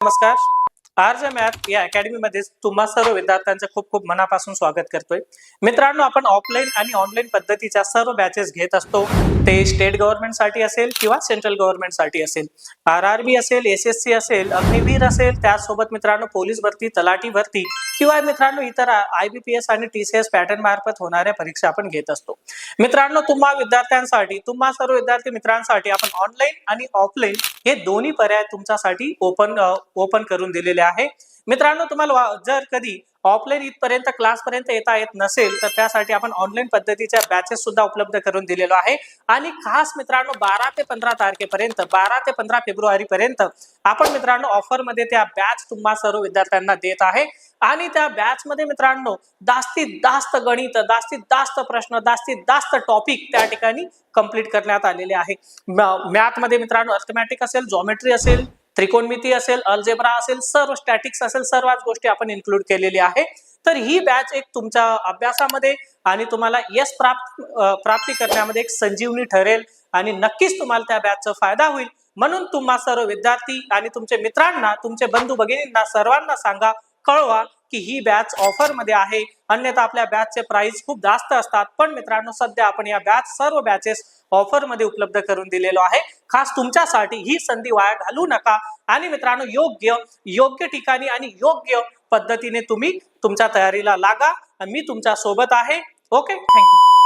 नमस्कार. R map math या अकॅडमीमध्ये तुम्हा सर्व विद्यार्थ्यांचं खूप खूप मनापासून स्वागत करतोय. मित्रांनो आपण ऑफलाईन आणि ऑनलाईन पद्धतीच्या सर्व बॅचेस घेत असतो. ते स्टेट गव्हर्नमेंटसाठी असेल किंवा सेंट्रल गव्हर्नमेंटसाठी असेल. आर आर बी असेल एस एस सी असेल अग्निवीर असेल त्यासोबत मित्रांनो पोलीस भरती तलाठी भरती किंवा मित्रांनो इतर आय बी पी एस आणि टी सी एस पॅटर्न मार्फत होणाऱ्या परीक्षा आपण घेत असतो. मित्रांनो तुम्हा विद्यार्थ्यांसाठी तुम्हा सर्व विद्यार्थी मित्रांसाठी आपण ऑनलाईन आणि ऑफलाईन हे दोन्ही पर्याय तुमच्यासाठी ओपन ओपन करून दिलेले आहे. मित्रांनो तुम्हाला वा- जर कधी ऑफलाईन इथपर्यंत क्लास पर्यंत येता येत नसेल तर त्यासाठी आपण ऑनलाईन पद्धतीच्या बॅचेस सुद्धा उपलब्ध करून दिलेलो आहे. आणि खास मित्रांनो बारा ते पंधरा तारखेपर्यंत बारा ते पंधरा फेब्रुवारी पर्यंत आपण मित्रांनो ऑफरमध्ये त्या बॅच तुम्हा सर्व विद्यार्थ्यांना देत आहे. आणि त्या बॅच मध्ये मित्रांनो जास्तीत जास्त गणित जास्तीत जास्त प्रश्न जास्तीत जास्त टॉपिक त्या ठिकाणी कंप्लीट करण्यात आलेले आहे. मॅथमध्ये मित्रांनो अर्थमॅटिक असेल जॉमेट्री असेल त्रिकोणमिती असेल अल्जेब्रा असेल सर्व स्टॅटिक्स असेल सर्वच गोष्टी आपण इन्क्लूड केलेली आहे. तर ही बॅच एक तुमच्या अभ्यासामध्ये आणि तुम्हाला यश प्राप्त प्राप्ती करण्यामध्ये एक संजीवनी ठरेल आणि नक्कीच तुम्हाला त्या बॅचचा फायदा होईल. म्हणून तुम्हा सर्व विद्यार्थी आणि तुमचे मित्रांना तुमचे बंधू भगिनींना सर्वांना सांगा कळवा की ही बॅच ऑफरमध्ये आहे. अन्यथा आपल्या बॅचचे प्राइस खूप जास्त असतात. पण मित्रांनो सध्या आपण या बॅच सर्व बॅचेस ऑफरमध्ये उपलब्ध करून दिलेलो आहे. खास तुमच्यासाठी ही संधी वाया घालू नका. आणि मित्रांनो योग्य योग्य ठिकाणी आणि योग्य पद्धतीने तुम्ही तुमच्या तयारीला लागा. मी तुमच्यासोबत आहे. Okay thank you